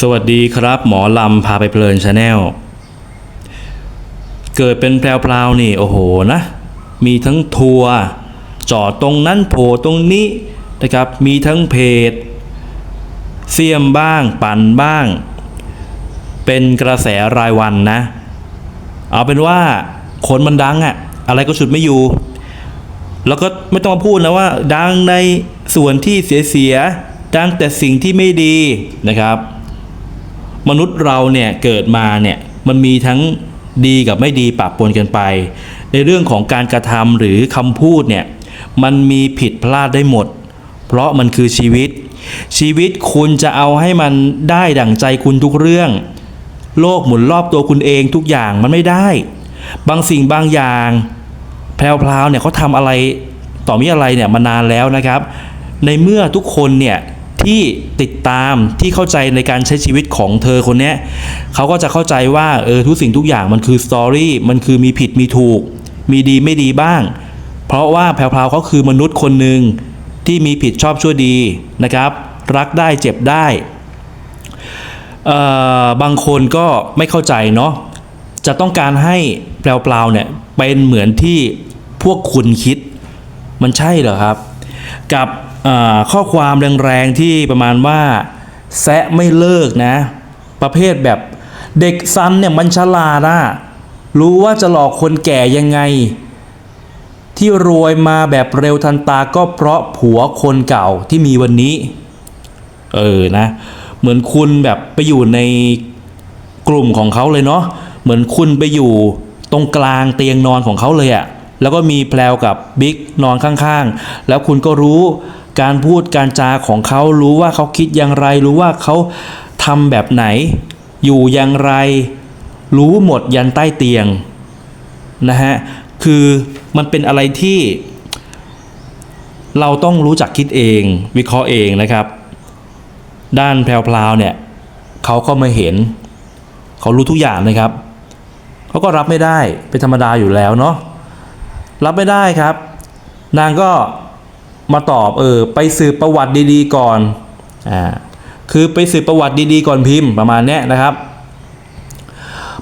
สวัสดีครับ หมอลำพาไปเพลินชาแนล เกิดเป็นแพรวๆนี่ โอ้โหนะ มีทั้งทัวร์จอดตรงนั้นโผล่ตรงนี้นะครับ มีทั้งเพจเสียมบ้าง ปั่นบ้าง เป็นกระแสรายวันนะ เอาเป็นว่าคนมันดังอะอะไรก็ฉุดไม่อยู่ แล้วก็ไม่ต้องมาพูดนะว่า ดังในส่วนที่เสียๆดังแต่สิ่งที่ไม่ดีนะครับ มนุษย์เราเนี่ยเกิดมาเนี่ยมันมีทั้งดีกับไม่ดีปะปนกันไป ในเรื่องของการกระทำหรือคำพูดเนี่ยมันมีผิดพลาดได้หมด เพราะมันคือชีวิต ชีวิตคุณจะเอาให้มันได้ดั่งใจคุณทุกเรื่อง โลกหมุนรอบตัวคุณเองทุกอย่างมันไม่ได้ บางสิ่งบางอย่างแพรวๆเนี่ยเขาทำอะไรต่อมีอะไรเนี่ยมานานแล้วนะครับ ในเมื่อทุกคนเนี่ย ที่ติดตามที่เข้าใจในการใช้ชีวิตของเธอคนนี้เขาก็จะเข้าใจว่าเออทุกสิ่งทุกอย่างมันคือสตอรี่มันคือมีผิดมีถูก มีดีไม่ดีบ้าง เพราะว่าแพรวๆเขาคือมนุษย์คนหนึ่งที่มีผิดชอบชั่วดีนะครับ รักได้เจ็บได้เอ่อบางคนก็ไม่เข้าใจเนาะจะต้องการให้แปลวๆเนี่ยเป็นเหมือนที่พวกคุณคิด มันใช่เหรอครับ กับ ข้อความแรงๆที่ประมาณว่าแซะไม่เลิกนะ ประเภทแบบเด็กซันเนี่ยมันฉลาดอะรู้ว่าจะหลอกคนแก่ยังไง ที่รวยมาแบบเร็วทันตาก็เพราะผัวคนเก่าที่มีวันนี้ เออนะ เหมือนคุณแบบไปอยู่ในกลุ่มของเขาเลยเนาะเหมือนคุณไปอยู่ตรงกลางเตียงนอนของเขาเลยอะแล้วก็มีแพลวกับบิ๊กนอนข้างๆ แล้วคุณก็รู้ การพูดการจาของเขารู้ว่าเขาคิดอย่างไร รู้ว่าเขาทำแบบไหน อยู่อย่างไร รู้หมดยันใต้เตียงนะฮะคือมันเป็นอะไรที่ เราต้องรู้จักคิดเอง วิเคราะห์เองนะครับ ด้านแพรวๆเนี่ยเขาก็มาเห็น เขารู้ทุกอย่างนะครับเขาก็รับไม่ได้เป็นธรรมดาอยู่แล้วเนาะรับไม่ได้ครับ นางก็ มาตอบเออไปสืบประวัติดีๆก่อนอ่าคือไปสืบประวัติดีๆก่อนพิมพ์ประมาณนี้นะครับ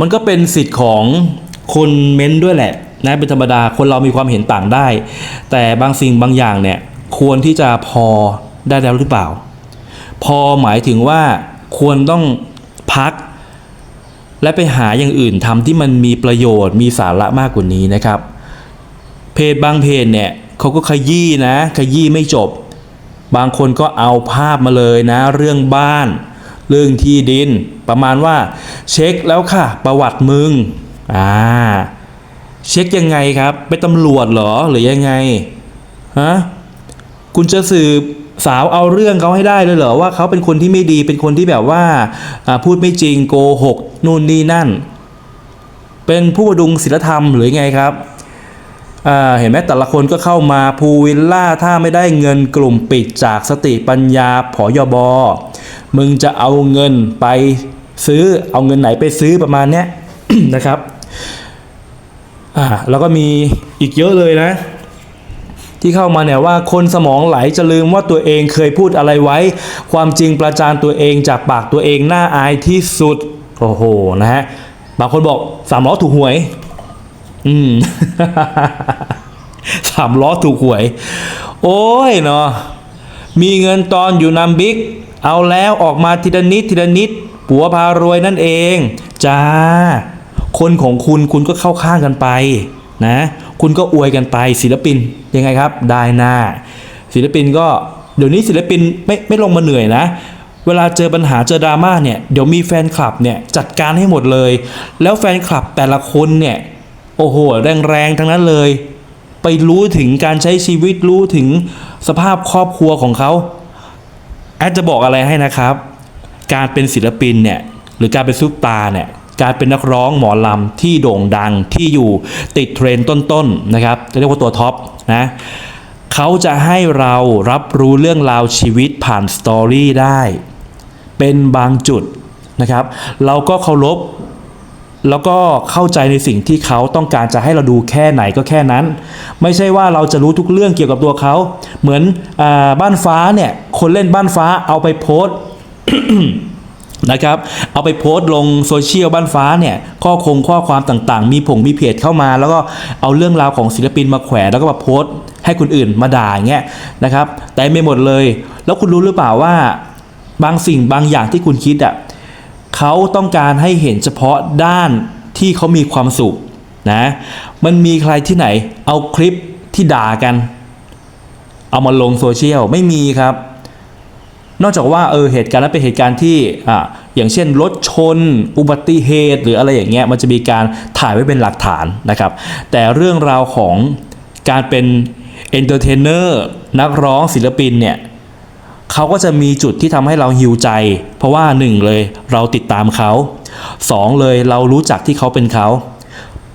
มันก็เป็นสิทธิ์ของคนเม้นด้วยแหละนะเป็นธรรมดาคนเรามีความเห็นต่างได้ แต่บางสิ่งบางอย่างเนี่ยควรที่จะพอได้แล้วหรือเปล่า พอหมายถึงว่าควรต้องพัก และไปหาอย่างอื่นทำที่มันมีประโยชน์มีสาระมากกว่านี้นะครับ เพจบางเพจเนี่ย เขาก็ขยี้นะขยี้ไม่จบ บางคนก็เอาภาพมาเลยนะ เรื่องบ้าน เรื่องที่ดิน ประมาณว่า เช็คแล้วค่ะ ประวัติมึงอ่าเช็คยังไงครับไปนตำรวจเหรอหรือยังไงฮะคุณจะสืบสาวเอาเรื่องเขาให้ได้เลยเหรอว่าเขาเป็นคนที่ไม่ดีเป็นคนที่แบบว่าพูดไม่จริงโกหกนู่นนี่นั่น เป็นผู้ประดุงศีลธรรมหรือไงครับ เห็นไหมแต่ละคนก็เข้ามาภูวิลล่าถ้าไม่ได้เงินกลุ่มปิดจากสติปัญญาผอยบอมึงจะเอาเงินไปซื้อเอาเงินไหนไปซื้อประมาณเนี้ยนะครับอ่าแล้วก็มีอีกเยอะเลยนะ ที่เข้ามาเนี่ยว่าคนสมองไหลจะลืมว่าตัวเองเคยพูดอะไรไว้ ความจริงประจานตัวเองจากปากตัวเองน่าอายที่สุด โอ้โหนะฮะบางคนบอกสามล้อถูกหวย อืมสามล้อถูกหวย โอ้ยเนาะมีเงินตอนอยู่นำบิ๊ก เอาแล้วออกมาทีละนิดทีละนิดผัวพารวยนั่นเอง จ้า คนของคุณคุณก็เข้าข้างกันไป นะ คุณก็อวยกันไปศิลปินยังไงครับ ได้หน้า ศิลปินก็เดี๋ยวนี้ศิลปินไม่ไม่ลงมาเหนื่อยนะเวลาเจอปัญหาเจอดราม่าเนี่ยเดี๋ยวมีแฟนคลับเนี่ยจัดการให้หมดเลย แล้วแฟนคลับแต่ละคนเนี่ย โอ้โหแรงๆทั้งนั้นเลย ไปรู้ถึงการใช้ชีวิตรู้ถึงสภาพครอบครัวของเขาแอดจะบอกอะไรให้นะครับ การเป็นศิลปินเนี่ยหรือการเป็นซุปตาร์เนี่ยการเป็นนักร้องหมอลำที่โด่งดังที่อยู่ติดเทรนต้นๆนะครับจะเรียกว่าตัวท็อปนะเขาจะให้เรารับรู้เรื่องราวชีวิตผ่านสตอรี่ได้ เป็นบางจุดนะครับ เราก็เคารพ แล้วก็เข้าใจในสิ่งที่เขาต้องการจะให้เราดูแค่ไหนก็แค่นั้น ไม่ใช่ว่าเราจะรู้ทุกเรื่องเกี่ยวกับตัวเขา เหมือนอบ้านฟ้าเนี่ย คนเล่นบ้านฟ้าเอาไปโพสตนะครับ เอาไปโพสต์ลงโซเชียลบ้านฟ้าเนี่ย ข้อคงข้อความต่างๆ มีผงมีเพจเข้ามา แล้วก็เอาเรื่องราวของศิลปินมาแขวนแล้วก็มาโพสต์ให้คนอื่นมาด่าอย่างเงี้ยนะครับ แต่ไม่หมดเลย แล้วคุณรู้หรือเปล่าว่า บางสิ่งบางอย่างที่คุณคิดอะ เขาต้องการให้เห็นเฉพาะด้านที่เขามีความสุขนะมันมีใครที่ไหนเอาคลิปที่ด่ากัน เอามาลงโซเชียลไม่มีครับ นอกจากว่าเออเหตุการณ์นั้นเป็นเหตุการณ์ที่อ่าอย่างเช่นรถชน อุบัติเหตุ หรืออะไรอย่างเงี้ยมันจะมีการถ่ายไว้เป็นหลักฐานนะครับ แต่เรื่องราวของการเป็นเอนเตอร์เทนเนอร์นักร้องศิลปินเนี่ย เขาก็จะมีจุดที่ทำให้เราหิวใจ เพราะว่าหนึ่งเลยเราติดตามเขาสองเลยเรารู้จักที่เขาเป็นเขา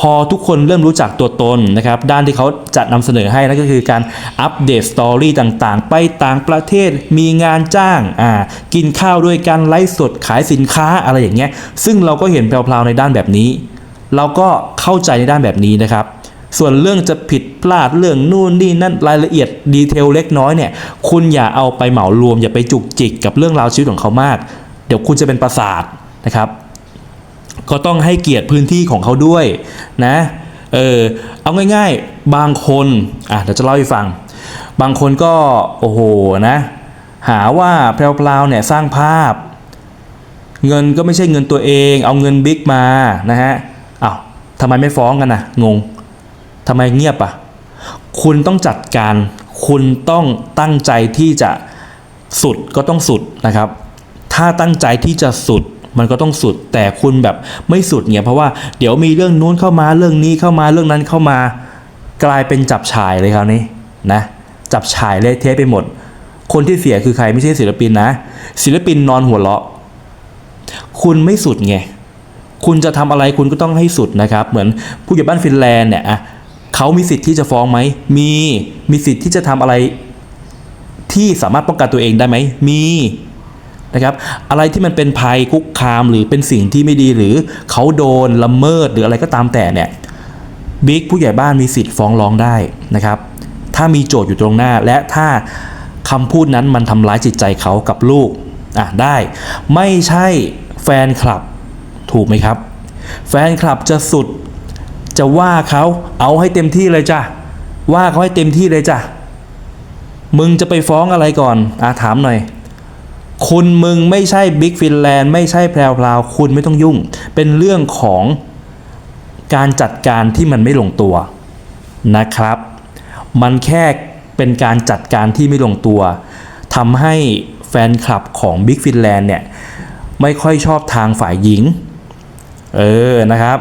พอทุกคนเริ่มรู้จักตัวตนนะครับ ด้านที่เขาจะนำเสนอให้นั่นก็คือการอัปเดตสตอรี่ต่างๆ ไปต่างประเทศมีงานจ้างอ่ากินข้าวด้วยกันไลฟ์สดขายสินค้าอะไรอย่างเงี้ยซึ่งเราก็เห็นแพรวๆในด้านแบบนี้ เราก็เข้าใจในด้านแบบนี้นะครับ ส่วนเรื่องจะผิดพลาดเรื่องนู่นนี่นั่นรายละเอียดดีเทลเล็กน้อยเนี่ยคุณอย่าเอาไปเหมารวม อย่าไปจุกจิกกับเรื่องราวชีวิตของเขามาก เดี๋ยวคุณจะเป็นประสาทนะครับ ก็ต้องให้เกียรติพื้นที่ของเขาด้วยนะเออเอาง่ายๆบางคนอะเดี๋ยวจะเล่าให้ฟัง บางคนก็โอ้โหนะหาว่าแพรวๆเนี่ยสร้างภาพ เงินก็ไม่ใช่เงินตัวเอง เอาเงินบิ๊กมานะฮะอ้าวทำไมไม่ฟ้องกันนะงง ทำไมเงียบอะ คุณต้องจัดการ คุณต้องตั้งใจที่จะสุดก็ต้องสุดนะครับ ถ้าตั้งใจที่จะสุดมันก็ต้องสุด แต่คุณแบบไม่สุดเนี่ยเพราะว่าเดี๋ยวมีเรื่องนู้นเข้ามาเรื่องนี้เข้ามาเรื่องนั้นเข้ามากลายเป็นจับฉายเลยคราวนี้นะ จับฉายเละเทะไปหมด คนที่เสียคือใครไม่ใช่ศิลปินนะ ศิลปินนอนหัวเราะ คุณไม่สุดไงคุณจะทำอะไรคุณก็ต้องให้สุดนะครับ เหมือนผู้ใหญ่บ้านฟินแลนด์เนี่ยอะ เขามีสิทธิ์ที่จะฟ้องไหม มี มีสิทธิ์ที่จะทำอะไร ที่สามารถป้องกันตัวเองได้ไหม มีนะครับอะไรที่มันเป็นภัยคุกคามหรือเป็นสิ่งที่ไม่ดีหรือเขาโดนละเมิดหรืออะไรก็ตามแต่เนี่ยบิ๊กผู้ใหญ่บ้านมีสิทธิ์ฟ้องร้องได้นะครับ ถ้ามีโจทย์อยู่ตรงหน้า และถ้าคำพูดนั้นมันทำร้ายจิตใจเขากับลูกอะได้ไม่ใช่แฟนคลับถูกไหมครับ แฟนคลับจะสุด จะว่าเขาเอาให้เต็มที่เลยจ้ะว่าเขาให้เต็มที่เลยจ้ะมึงจะไปฟ้องอะไรก่อนอาถามหน่อย คุณมึงไม่ใช่บิ๊กฟินแลนด์ไม่ใช่แพรวพราวคุณไม่ต้องยุ่ง เป็นเรื่องของการจัดการที่มันไม่ลงตัวนะครับ มันแค่เป็นการจัดการที่ไม่ลงตัวทำให้แฟนคลับของบิ๊กฟินแลนด์เนี่ย ไม่ค่อยชอบทางฝ่ายหญิง เออนะครับ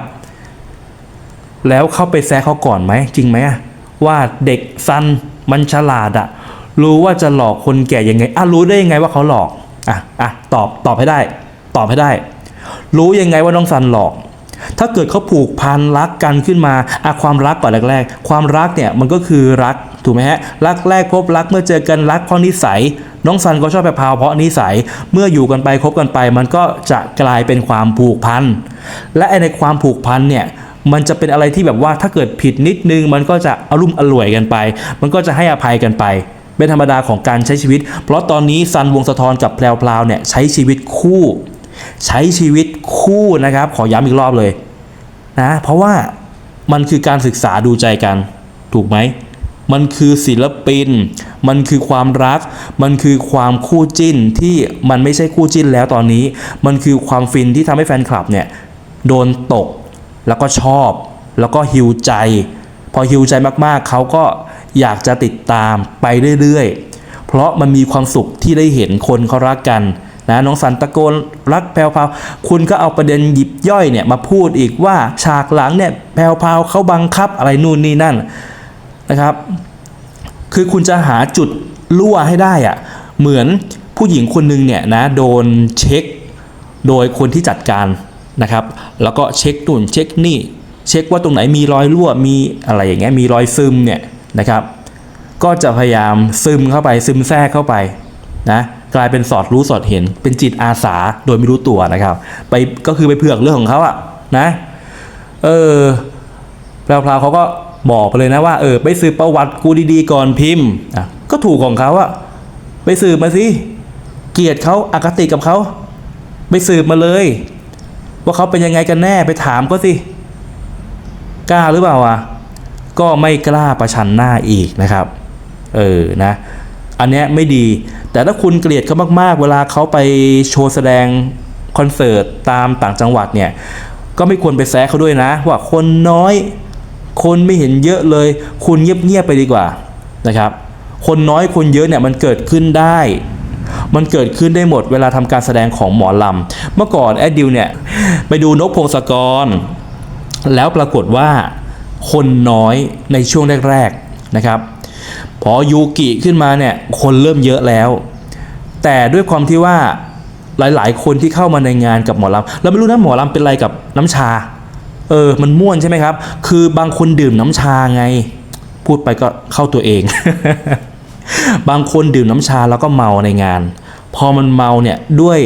แล้วเข้าไปแซะเขาก่อนไหมจริงไหมว่าเด็กซันมันฉลาดอะรู้ว่าจะหลอกคนแก่ยังไงอะรู้ได้ยังไงว่าเขาหลอกอะอะตอบตอบให้ได้ ตอบให้ได้ รู้ยังไงว่าน้องซันหลอก ถ้าเกิดเขาผูกพันรักกันขึ้นมาอะความรักก่อนแรก ๆ ความรักเนี่ยมันก็คือรักถูกไหมฮะรักแรกพบรักเมื่อเจอกันรักเพราะนิสัย น้องซันก็ชอบแพรพราวเพราะนิสัยเมื่ออยู่กันไปคบกันไป มันก็จะกลายเป็นความผูกพันและในความผูกพันเนี่ย มันจะเป็นอะไรที่แบบว่าถ้าเกิดผิดนิดนึง มันก็จะอารมณ์อร่วยกันไป มันก็จะให้อภัยกันไป เป็นธรรมดาของการใช้ชีวิต เพราะตอนนี้ซันวงสะทอนกับแพรวพราวเนี่ยใช้ชีวิตคู่ ใช้ชีวิตคู่นะครับ ขอย้ำอีกรอบเลยนะเพราะว่ามันคือการศึกษาดูใจกัน ถูกไหมมันคือศิลปิน มันคือความรัก มันคือความคู่จิ้นที่มันไม่ใช่คู่จิ้นแล้วตอนนี้ มันคือความฟินที่ทำให้แฟนคลับเนี่ยโดนตก แล้วก็ชอบ แล้วก็ฮิวใจ พอฮิวใจมากๆ เขาก็อยากจะติดตามไปเรื่อยๆ เพราะมันมีความสุขที่ได้เห็นคนเขารักกันนะน้องสันตะโกนรักแพรวพาวคุณก็เอาประเด็นหยิบย่อยเนี่ยมาพูดอีกว่าฉากหลังเนี่ยแพรวพาวเขาบังคับอะไรนู่นนี่นั่นนะครับ คือคุณจะหาจุดรั่วให้ได้อะเหมือนผู้หญิงคนหนึ่งเนี่ยนะโดนเช็ค โดยคนที่จัดการ นะครับ แล้วก็เช็คนู่นเช็คนี่ เช็คว่าตรงไหนมีรอยรั่วมีอะไรอย่างเงี้ยมีรอยซึมเนี่ยนะครับ ก็จะพยายามซึมเข้าไปซึมแทรกเข้าไปนะกลายเป็นสอดรู้สอดเห็น เป็นจิตอาสาโดยไม่รู้ตัวนะครับ ไปก็คือไปเผือกเรื่องของเขาอะนะเออพราวๆเขาก็บอกไปเลยนะว่าเออไปสืบประวัติกูดีๆก่อนพิมพ์อะก็ถูกของเขาอะไปสืบมาสิเกลียดเขาอคติกับเขาไปสืบมาเลย ว่าเขาเป็นยังไงกันแน่ไปถามก็สิ กล้าหรือเปล่าอะก็ไม่กล้าประชันหน้าอีกนะครับ เออนะ อันเนี้ยไม่ดี แต่ถ้าคุณเกลียดเขามากๆ เวลาเขาไปโชว์แสดงคอนเสิร์ตตามต่างจังหวัดเนี่ย ก็ไม่ควรไปแซะเขาด้วยนะ ว่าคนน้อย คนไม่เห็นเยอะเลย คุณเงียบๆไปดีกว่านะครับ คนน้อยคนเยอะเนี่ยมันเกิดขึ้นได้ มันเกิดขึ้นได้หมดเวลาทำการแสดงของหมอลำ เมื่อก่อนแอดดิวเนี่ยไปดูนกพงศกร แล้วปรากฏว่าคนน้อยในช่วงแรกๆนะครับ พอยูกิขึ้นมาเนี่ยคนเริ่มเยอะแล้ว แต่ด้วยความที่ว่าหลายๆ คนที่เข้ามาในงานกับหมอลำเราไม่รู้นะหมอลำเป็นอะไรกับน้ำชา เออ มันม่วนใช่ไหมครับ คือบางคนดื่มน้ำชาไง พูดไปก็เข้าตัวเอง บางคนดื่มน้ำชาแล้วก็เมาในงาน พอมันเมาเนี่ยด้วย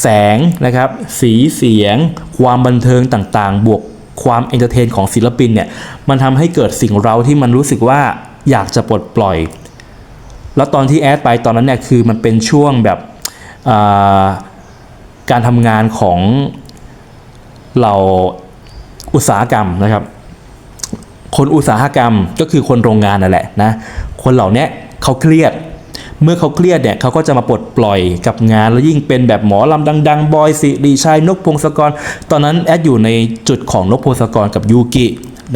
แสงนะครับ สีเสียง ความบันเทิงต่างๆ บวกความเอนเตอร์เทนของศิลปินเนี่ยมันทำให้เกิดสิ่งเราที่มันรู้สึกว่าอยากจะปลดปล่อย แล้วตอนที่แอดไปตอนนั้นเนี่ยคือมันเป็นช่วงแบบาการทำงานของเราอุตสาหกรรมนะครับ คนอุตสาหกรรมก็คือคนโรงงานนั่นแหละนะ คนเหล่านี้เขาเครียด เมื่อเขาเครียดเนี่ยเขาก็จะมาปลดปล่อยกับงาน แล้วยิ่งเป็นแบบหมอลำดัง ๆ บอยสิริชัยนกพงศกร ตอนนั้นแอดอยู่ในจุดของนกพงศกรกับยูกิ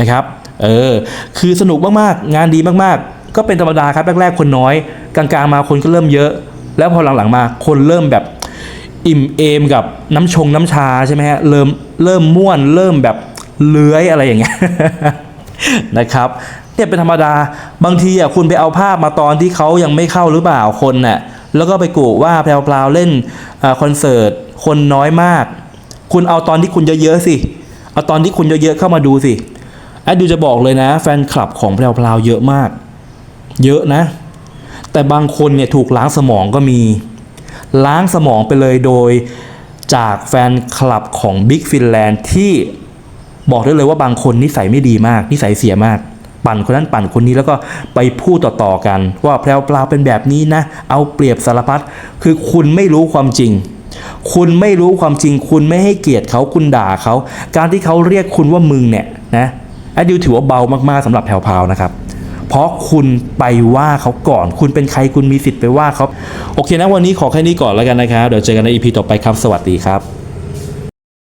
นะครับเออคือสนุกมากๆ งานดีมากๆ ก็เป็นธรรมดาครับแรกๆคนน้อย กลางๆมาคนก็เริ่มเยอะ แล้วพอหลังๆมาคนเริ่มแบบอิ่มเอมกับน้ำชงน้ำชาใช่ไหมฮะเริ่มเริ่มม่วนเริ่มแบบเลื้อยอะไรอย่างเงี้ยนะครับ เนี่ยเป็นธรรมดา บางทีอะคุณไปเอาภาพมาตอนที่เขายังไม่เข้าหรือเปล่าคนน่ะแล้วก็ไปกูว่าแพลวๆเล่นอคอนเสิร์ตคนน้อยมาก คุณเอาตอนที่คุณเยอะๆสิ เอาตอนที่คุณเยอะๆเข้ามาดูสิแอดดูจะบอกเลยนะ แฟนคลับของแพลวๆเยอะมาก เยอะนะ แต่บางคนเนี่ยถูกล้างสมองก็มี ล้างสมองไปเลยโดยจากแฟนคลับของ Big Finland ที่บอกได้เลยว่าบางคนนิสัยไม่ดีมาก นิสัยเสียมาก ปั่นคนนั้นปั่นคนนี้แล้วก็ไปพูดต่อๆกัน ว่าแพรวปลาเป็นแบบนี้นะ เอาเปรียบสารพัดคือคุณไม่รู้ความจริง คุณไม่รู้ความจริง คุณไม่ให้เกียรติเขาคุณด่าเขา การที่เขาเรียกคุณว่ามึงเนี่ยนะแอดดิวถือว่าเบามากๆสำหรับแพรวพาวนะครับเพราะคุณไปว่าเขาก่อน คุณเป็นใครคุณมีสิทธิ์ไปว่าเขาโอเคนะวันนี้ขอแค่นี้ก่อนแล้วกันนะครับเดี๋ยวเจอกันในอีพีต่อไปครับสวัสดีครับ